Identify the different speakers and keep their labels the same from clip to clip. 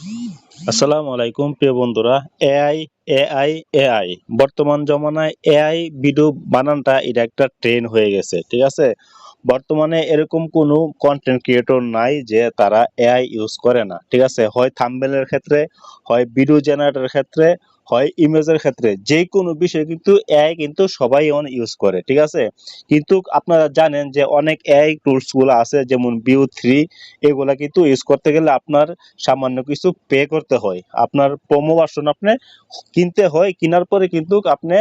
Speaker 1: আসসালামু আলাইকুম, প্রিয় বন্ধুরা। AI AI AI. বর্তমান জমানায় এআই ভিডিও বানানটা এটা একটা ট্রেন হয়ে গেছে, ঠিক আছে? বর্তমানে এরকম কোনো কন্টেন্ট ক্রিয়েটর নাই যে তারা এআই ইউজ করে না, ঠিক আছে? হয় থামবেলের ক্ষেত্রে, হয় ভিডিও জেনারেটরের ক্ষেত্রে হয় ইমেজের ক্ষেত্রে। যে কোনো বিষয় কিন্তু এআই কিন্তু সবাই অন ইউজ করে, ঠিক আছে? কিন্তু আপনারা জানেন যে অনেক এআই টুলসগুলো আছে, যেমন বিউ থ্রি এগুলা কিন্তু ইউজ করতে গেলে আপনার সামান্য কিছু পে করতে হয়। আপনার প্রোমো ভার্সন আপনি কিনতে হয়, কেনার পরে কিন্তু আপনি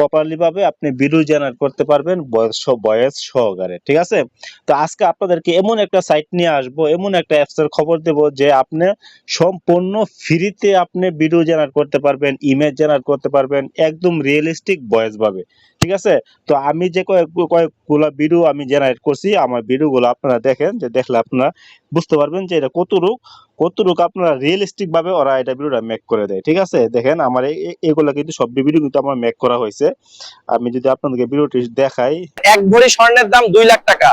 Speaker 1: প্রপারলি ভাবে আপনি ভিডিও জেনারেট করতে পারবেন বয়স বয়স সহকারে, ঠিক আছে? তো আজকে আপনাদেরকে এমন একটা সাইট নিয়ে আসব, এমন একটা অ্যাপস এর খবর দেব যে আপনি সম্পূর্ণ ফ্রিতে আপনি ভিডিও জেনারেট করতে পারবেন ইমেজ জেনারেট করতে পারবেন একদম রিয়েলিস্টিক ভাবে, ঠিক আছে? তো আমি যে কয়েক, কয়েকগুলো ভিডিও আমি জেনারেট করছি, আমার ভিডিওগুলো আপনারা দেখেন, যে দেখলে আপনারা বুঝতে পারবেন যে এটা কতটুক কতটুকু আপনারা রিয়েলিস্টিক ভাবে ওরা এটা ভিডিওটা মেক করে দেয় ঠিক আছে? দেখেন আমার এগুলো কিন্তু সব ভিডিও কিন্তু আমার মেক করা হয়েছে। আমি যদি আপনাদেরকে ভিডিওটি দেখাই।
Speaker 2: এক ভরি স্বর্ণের দাম দুই লাখ টাকা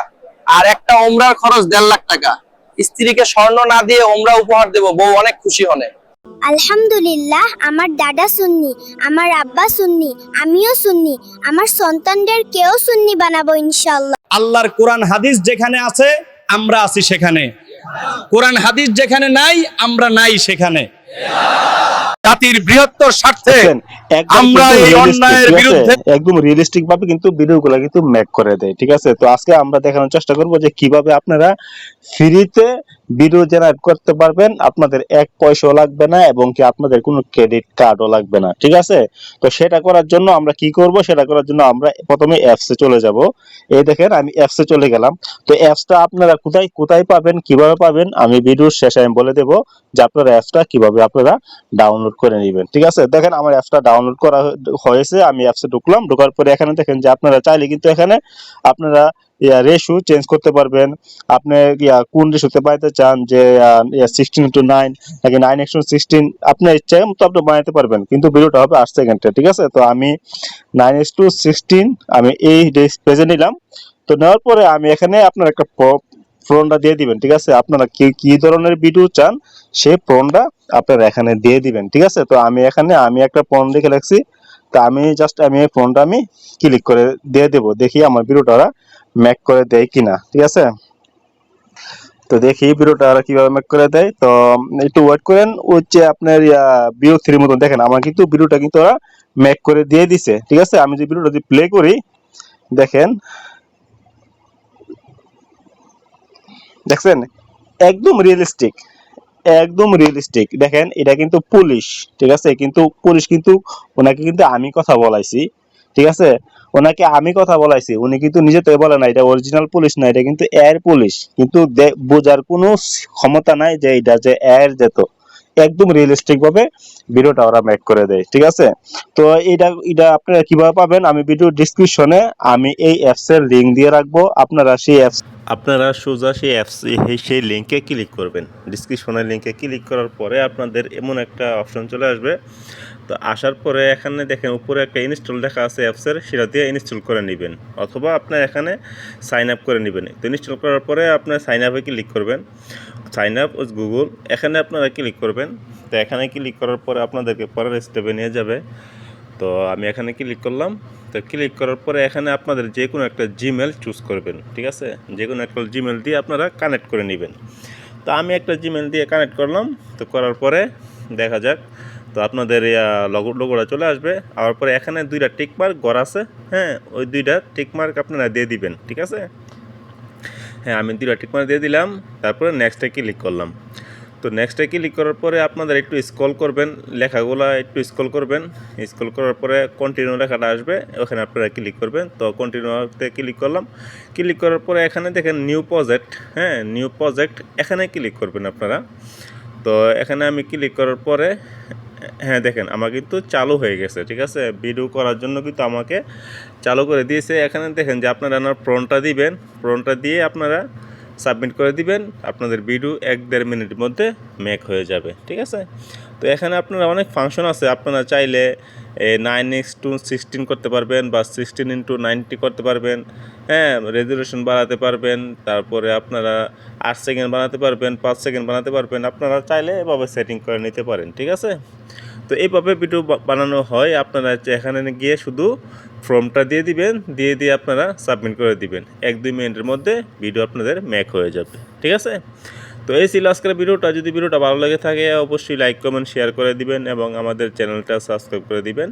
Speaker 2: আর একটা ওমরার খরচ দেড় লাখ টাকা। স্ত্রীকে স্বর্ণ না দিয়ে ওমরা উপহার দেব বউ অনেক খুশি হনে
Speaker 3: আলহামদুলিল্লাহ আমার দাদা সুন্নি আমার আব্বা সুন্নি আমিও সুন্নি আমার সন্তানদের কেউ সুন্নি বানাবো ইনশাল্লাহ
Speaker 4: আল্লাহর কোরআন হাদিস যেখানে আছে আমরা আছি সেখানে। কোরআন হাদিস যেখানে নাই আমরা নাই সেখানে। জাতির বৃহত্তর স্বার্থে আমরা
Speaker 1: কিন্তু
Speaker 4: এই অন্যায়ের বিরুদ্ধে
Speaker 1: একদম রিয়েলিস্টিক ভাবে কিন্তু ভিডিওগুলো কিন্তু ম্যাক করে দেয় ঠিক আছে? তো আজকে আমরা দেখানোর চেষ্টা করব যে কীভাবে আপনারা ফ্রিতে ভিডিও জেনারেট করতে পারবেন, আপনাদের এক পয়সাও লাগবে না এবং কি আপনাদের কোনো ক্রেডিট কার্ডও লাগবে না, ঠিক আছে? তো সেটা করার জন্য আমরা কি করব? সেটা করার জন্য আমরা প্রথমে অ্যাপসে চলে যাব। এই দেখেন, আমি অ্যাপসে চলে গেলাম। তো অ্যাপসটা আপনারা কোথায় কোথায় পাবেন, কীভাবে পাবেন, আমি ভিডিওর শেষে আমি বলে দেব যে আপনারা অ্যাপসটা কীভাবে আপনারা ডাউনলোড করে নেবেন, ঠিক আছে? দেখেন, আমার অ্যাপসটা ডাউনলোড করা হয়ে- হয়েছে, আমি অ্যাপসে ঢুকলাম, ঢোকার পরে এখানে দেখেন যে আপনারা চাইলে কিন্তু এখানে আপনারা ইয়া রেশু চেঞ্জ করতে পারবেন। আপনি ইয়া কোন রেশুতে পাইতে চান যে সিক্সটিন টু নাইন নাকি নাইন একশো সিক্সটিন আপনার ইচ্ছা মতো আপনি বানাতে পারবেন, কিন্তু ভিডিওটা হবে আট সেকেন্ডে, ঠিক আছে? তো আমি নাইন এস টু সিক্সটিন আমি এই পেজে নিলাম। তো নেওয়ার পরে আমি এখানে আপনার একটা ফোনটা দিয়ে দিবেন, ঠিক আছে? আপনারা কি কি ধরনের ভিডিও চান, সেই ফোনটা আপনারা এখানে দিয়ে দিবেন, ঠিক আছে? তো আমি এখানে, আমি একটা ফোন লিখে রাখছি তো আমি জাস্ট আমি এই ফোনটা আমি ক্লিক করে দিয়ে দেব। দেখি আমার ভিডিওটা ওরা ম্যাক করে দেয় কিনা, ঠিক আছে? তো দেখি ভিডিওটা ওরা কীভাবে ম্যাক করে দেয়। তো, একটু ওয়েট করেন, হচ্ছে আপনার বিও থ্রির মতন দেখেন, আমার কিন্তু ভিডিওটা কিন্তু ওরা ম্যাক করে দিয়ে দিছে, ঠিক আছে? আমি যে ভিডিওটা যদি প্লে করি, দেখেন, দেখছেন? একদম রিয়েলিস্টিক একদম রিয়েলিস্টিক দেখেন, এটা কিন্তু পুলিশ ঠিক আছে? কিন্তু পুলিশ কিন্তু ওনাকে কিন্তু আমি কথা বলাইছি, ঠিক আছে? ওনাকে আমি কথা বলাইছি, উনি কিন্তু নিজে তো বলে না, এটা অরিজিনাল পুলিশ না, এটা কিন্তু এয়ার পুলিশ কিন্তু বোঝার কোনো ক্ষমতা নাই যে এটা যে এয়ার যেত একদম রিয়েলিস্টিক ভাবে ভিডিওটা ওরা মেক করে দেয়, ঠিক আছে? তো এটা এটা আপনারা কীভাবে পাবেন? আমি ভিডিও ডিসক্রিপশনে আমি এই অ্যাপস এর লিংক দিয়ে রাখব। আপনারা সেই অ্যাপস আপনারা সোজা সেই অ্যাপস সেই লিঙ্কে ক্লিক করবেন। ডিসক্রিপশনের লিঙ্কে ক্লিক করার পরে আপনাদের এমন একটা অপশন চলে আসবে। তো আসার পরে এখানে দেখেন, উপরে একটা ইনস্টল লেখা আছে অ্যাপসের সেটা দিয়ে ইনস্টল করে নেবেন। অথবা আপনার এখানে সাইন আপ করে নেবেন। তো ইনস্টল করার পরে আপনার সাইন আপে ক্লিক করবেন। সাইন আপ উইথ গুগল এখানে আপনারা ক্লিক করবেন। তো এখানে ক্লিক করার পরে আপনাদেরকে পরের স্টেপে নিয়ে যাবে। তো আমি এখানে ক্লিক করলাম। তো ক্লিক করার পরে এখানে আপনাদের যে কোনো একটা জিমেল চুজ করবেন, ঠিক আছে? যে কোনো একটা জিমেল দিয়ে আপনারা কানেক্ট করে নেবেন। তো আমি একটা জিমেল দিয়ে কানেক্ট করলাম। তো করার পরে দেখা যাক। তো আপনাদের লগো লোগোটা চলে আসবে। আর পরে এখানে দুইটা টিক মার্ক গড় আছে। হ্যাঁ ওই দুইটা টিক মার্ক আপনারা দিয়ে দিবেন, ঠিক আছে? হ্যাঁ আমি দুইটা টিক মার্ক দিয়ে দিলাম, তারপরে নেক্সটে ক্লিক করলাম? তো নেক্সটে ক্লিক করার পরে আপনাদের একটু স্ক্রল করবেন, লেখাগুলো একটু স্ক্রল করবেন স্ক্রল করার পরে কন্টিনিউ লেখাটা আসবে, ওখানে আপনারা ক্লিক করবেন, তো কন্টিনিউতে ক্লিক করলাম ক্লিক করার পরে এখানে দেখেন নিউ প্রজেক্ট হ্যাঁ নিউ প্রজেক্ট এখানে ক্লিক করবেন আপনারা। তো এখানে আমি ক্লিক করার পরে হ্যাঁ দেখেন, আমার কিন্তু চালু হয়ে গেছে, ঠিক আছে? ভিডিও করার জন্য কিন্তু আমাকে চালু করে দিয়েছে। এখানে দেখেন যে আপনারা আপনার প্রনটা দিবেন। প্রনটা দিয়ে আপনারা সাবমিট করে দিবেন। আপনাদের ভিডিও এক দেড় মিনিটের মধ্যে মেক হয়ে যাবে, ঠিক আছে? তো এখানে আপনারা অনেক ফাংশন আছে। আপনারা চাইলে নাইন এক্স টু সিক্সটিন করতে পারবেন বা সিক্সটিন ইন্টু নাইনটি করতে পারবেন। হ্যাঁ রেজুলেশন বাড়াতে পারবেন। তারপরে আপনারা আট সেকেন্ড বানাতে পারবেন, পাঁচ সেকেন্ড বানাতে পারবেন। আপনারা চাইলে এভাবে সেটিং করে নিতে পারেন, ঠিক আছে? তো এইভাবে ভিডিও বানানো হয়। আপনারা এখানে গিয়ে শুধু ফর্মটা দিয়ে দিবেন, দিয়ে দিয়ে আপনারা সাবমিট করে দিবেন। এক দুই মিনিটের মধ্যে ভিডিও আপনাদের ম্যাক হয়ে যাবে, ঠিক আছে? তো এই ছিল আজকের ভিডিওটা। যদি ভিডিওটা ভালো লেগে থাকে, অবশ্যই লাইক কমেন্ট শেয়ার করে দিবেন এবং আমাদের চ্যানেলটা সাবস্ক্রাইব করে দিবেন।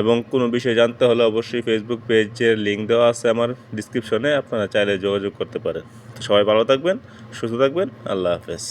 Speaker 1: এবং কোনো বিষয় জানতে হলে অবশ্যই ফেসবুক পেজের লিঙ্ক দেওয়া আছে আমার ডিসক্রিপশনে আপনারা চাইলে যোগাযোগ করতে পারেন। তো সবাই ভালো থাকবেন, সুস্থ থাকবেন। আল্লাহ হাফেজ।